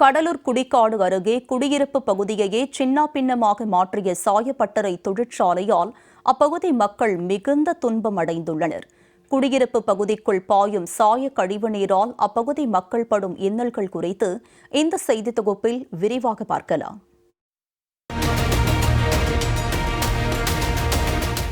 கடலூர் குடிக்காடு அருகே குடியிருப்பு பகுதியையே சின்னாபின்னமாக மாற்றிய சாயப்பட்டறை தொழிற்சாலையால் அப்பகுதி மக்கள் மிகுந்த துன்பம் அடைந்துள்ளனர். குடியிருப்பு பகுதிக்குள் பாயும் சாய கழிவுநீரால் அப்பகுதி மக்கள் படும் இன்னல்கள் குறித்து இந்த செய்தி தொகுப்பில் விரிவாக பார்க்கலாம்.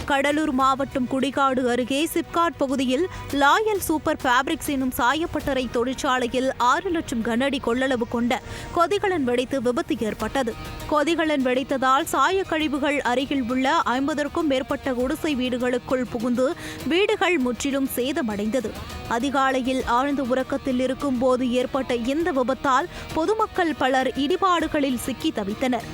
கடலூர் மாவட்டம் குடிகாடு அருகே சிப்காட் பகுதியில் லாயல் சூப்பர் ஃபேப்ரிக்ஸ் எனும் சாயப்பட்டறை தொழிற்சாலையில் ஆறு லட்சம் கனஅடி கொள்ளளவு கொண்ட கொதிகலன் வெடித்து விபத்து ஏற்பட்டது. கொதிகலன் வெடித்ததால் சாய கழிவுகள் அருகில் உள்ள ஐம்பதற்கும் மேற்பட்ட குடிசை வீடுகளுக்குள் புகுந்து வீடுகள் முற்றிலும் சேதமடைந்தது. அதிகாலையில் ஆழ்ந்த உறக்கத்தில் இருக்கும் போது ஏற்பட்ட இந்த விபத்தால் பொதுமக்கள் பலர் இடிபாடுகளில் சிக்கி தவித்தனர்.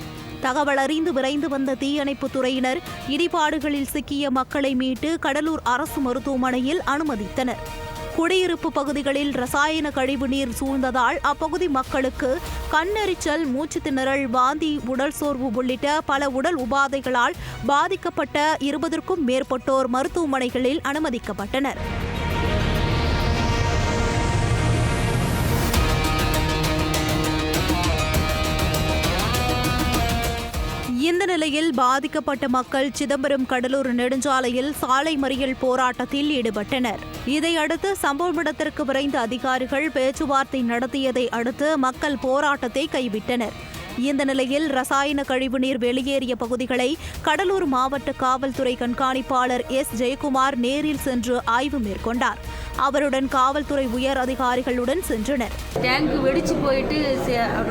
தகவல் அறிந்து விரைந்து வந்த தீயணைப்பு துறையினர் இடிபாடுகளில் சிக்கிய மக்களை மீட்டு கடலூர் அரசு மருத்துவமனையில் அனுமதித்தனர். குடியிருப்பு பகுதிகளில் ரசாயன கழிவு நீர் சூழ்ந்ததால் அப்பகுதி மக்களுக்கு கண்ணெரிச்சல் மூச்சு திணறல் வாந்தி உடல் சோர்வு உள்ளிட்ட பல உடல் உபாதைகளால் பாதிக்கப்பட்ட இருபதற்கும் மேற்பட்டோர் மருத்துவமனைகளில் அனுமதிக்கப்பட்டனர். இந்த நிலையில் பாதிக்கப்பட்ட மக்கள் சிதம்பரம் கடலூர் நெடுஞ்சாலையில் சாலை மறியல் போராட்டத்தில் ஈடுபட்டனர். இதையடுத்து சம்பவ இடத்திற்கு விரைந்த அதிகாரிகள் பேச்சுவார்த்தை நடத்தியதை அடுத்து மக்கள் போராட்டத்தை கைவிட்டனர். இந்த நிலையில் ரசாயன கழிவுநீர் வெளியேறிய பகுதிகளை கடலூர் மாவட்ட காவல்துறை கண்காணிப்பாளர் எஸ். ஜெயக்குமார் நேரில் சென்று ஆய்வு மேற்கொண்டார். அவருடன் காவல்துறை உயர் அதிகாரிகளுடன் சென்றனர். டேங்க் வெடிச்சு போயிட்டு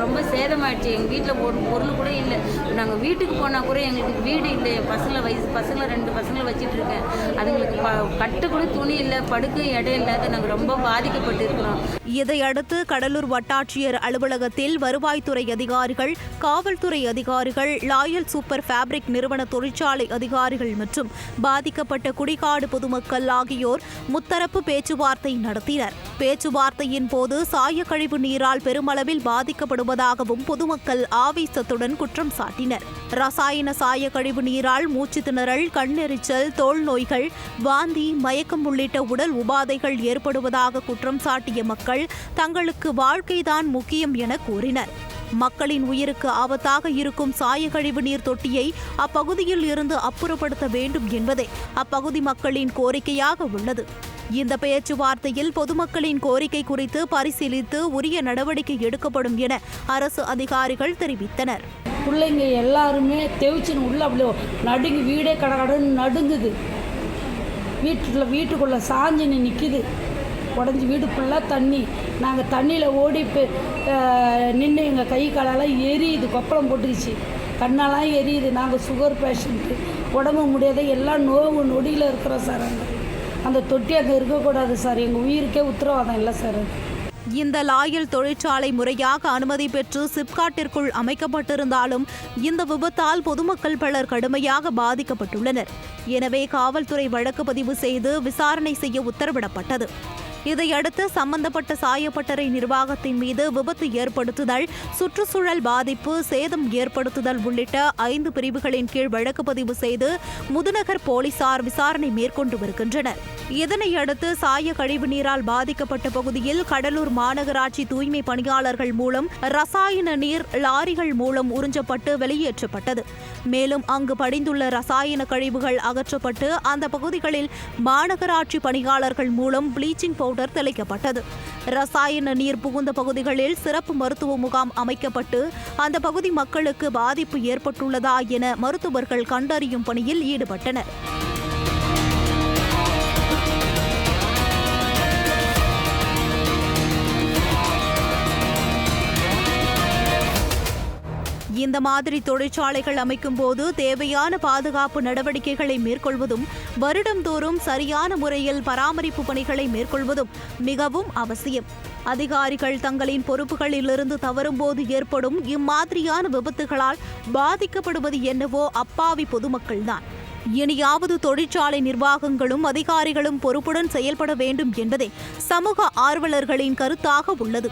ரொம்ப சேதமாயிடுச்சு. எங்கள் வீட்டில் ஒரு பொருள் கூட இல்லை. நாங்கள் வீட்டுக்கு போனால் கூட எங்களுக்கு வீடு இல்லை. பசங்களை வயசு பசங்களை ரெண்டு பசங்களை வச்சிட்டு இருக்கேன். அதுங்களுக்கு கட்டு கூட துணி இல்லை படுக்க இடம் இல்லாத நாங்கள் ரொம்ப பாதிக்கப்பட்டு இருக்கிறோம். இதையடுத்து கடலூர் வட்டாட்சியர் அலுவலகத்தில் வருவாய்த்துறை அதிகாரிகள் காவல்துறை அதிகாரிகள் லாயல் சூப்பர் ஃபேப்ரிக் நிறுவன தொழிற்சாலை அதிகாரிகள் மற்றும் பாதிக்கப்பட்ட குடிகாடு பொதுமக்கள் ஆகியோர் முத்தரப்பு பேச்சுவார்த்தை நடத்தினர். பேச்சுவார்த்தையின் போது சாய கழிவு நீரால் பெருமளவில் பாதிக்கப்படுவதாகவும் பொதுமக்கள் ஆவேசத்துடன் குற்றம் சாட்டினர். ரசாயன சாய கழிவு நீரால் மூச்சு திணறல் கண்ணெரிச்சல் தோல் நோய்கள் வாந்தி மயக்கம் உள்ளிட்ட உடல் உபாதைகள் ஏற்படுவதாக குற்றம் சாட்டிய மக்கள் தங்களுக்கு வாழ்க்கைதான் முக்கியம் என கூறினர். மக்களின் உயிருக்கு ஆபத்தாக இருக்கும் சாய கழிவு நீர் தொட்டியை அப்பகுதியில் இருந்து அப்புறப்படுத்த வேண்டும் என்பதே அப்பகுதி மக்களின் கோரிக்கையாக உள்ளது. இந்த பேச்சுவார்த்தையில் பொதுமக்களின் கோரிக்கை குறித்து பரிசீலித்து உரிய நடவடிக்கை எடுக்கப்படும் என அரசு அதிகாரிகள் தெரிவித்தனர். பிள்ளைங்க எல்லாருமே தெவிச்சுன்னு உள்ள அப்படியே நடுங்கி வீடே கடகடன்னு நடுங்குது. வீட்டில் வீட்டுக்குள்ளே சாஞ்சின்னு நிற்கிது உடஞ்சி வீடு ஃபுல்லாக தண்ணி. நாங்கள் தண்ணியில் ஓடி நின்று எங்கள் கை காலெல்லாம் எரியுது. கொப்பளம் போட்டுருச்சு. கண்ணெல்லாம் எரியுது. நாங்கள் சுகர் பேஷண்ட்டு உடம்பு முடியாத எல்லாம் நோவு நொடியில் இருக்கிறோம் சார் அங்கே. அந்த தொட்டி அங்கே இருக்கக்கூடாது சார். எங்கள் உயிருக்கே உத்தரவாதம் இல்லை சார். இந்த லாயல் தொழிற்சாலை முறையாக அனுமதி பெற்று சிப்காட்டிற்குள் அமைக்கப்பட்டிருந்தாலும் இந்த விபத்தால் பொதுமக்கள் பலர் கடுமையாக பாதிக்கப்பட்டுள்ளனர். எனவே காவல்துறை வழக்கு பதிவு செய்து விசாரணை செய்ய உத்தரவிடப்பட்டது. இதையடுத்து சம்பந்தப்பட்ட சாயப்பட்டறை நிர்வாகத்தின் மீது விபத்து ஏற்படுத்துதல் சுற்றுச்சூழல் பாதிப்பு சேதம் ஏற்படுத்துதல் உள்ளிட்ட ஐந்து பிரிவுகளின் கீழ் வழக்கு பதிவு செய்து முதுநகர் போலீசார் விசாரணை மேற்கொண்டு வருகின்றனர். இதனை அடுத்து சாய கழிவு நீரால் பாதிக்கப்பட்ட பகுதியில் கடலூர் மாநகராட்சி தூய்மை பணியாளர்கள் மூலம் ரசாயன நீர் லாரிகள் மூலம் உறிஞ்சப்பட்டு வெளியேற்றப்பட்டது. மேலும் அங்கு படிந்துள்ள ரசாயன கழிவுகள் அகற்றப்பட்டு அந்த பகுதிகளில் மாநகராட்சி பணியாளர்கள் மூலம் ப்ளீச்சிங் பவுடர் தெளிக்கப்பட்டது. ரசாயன நீர் புகுந்த பகுதிகளில் சிறப்பு மருத்துவ முகாம் அமைக்கப்பட்டு அந்த பகுதி மக்களுக்கு பாதிப்பு ஏற்பட்டுள்ளதா என மருத்துவர்கள் கண்டறியும் பணியில் ஈடுபட்டனர். இந்த மாதிரி தொழிற்சாலைகள் அமைக்கும் போது தேவையான பாதுகாப்பு நடவடிக்கைகளை மேற்கொள்வதும் வருடந்தோறும் சரியான முறையில் பராமரிப்பு பணிகளை மேற்கொள்வதும் மிகவும் அவசியம். அதிகாரிகள் தங்களின் பொறுப்புகளிலிருந்து தவறும்போது ஏற்படும் இம்மாதிரியான விபத்துகளால் பாதிக்கப்படுவது என்னவோ அப்பாவி பொதுமக்கள்தான். இனியாவது தொழிற்சாலை நிர்வாகங்களும் அதிகாரிகளும் பொறுப்புடன் செயல்பட வேண்டும் என்பதே சமூக ஆர்வலர்களின் கருத்தாக உள்ளது.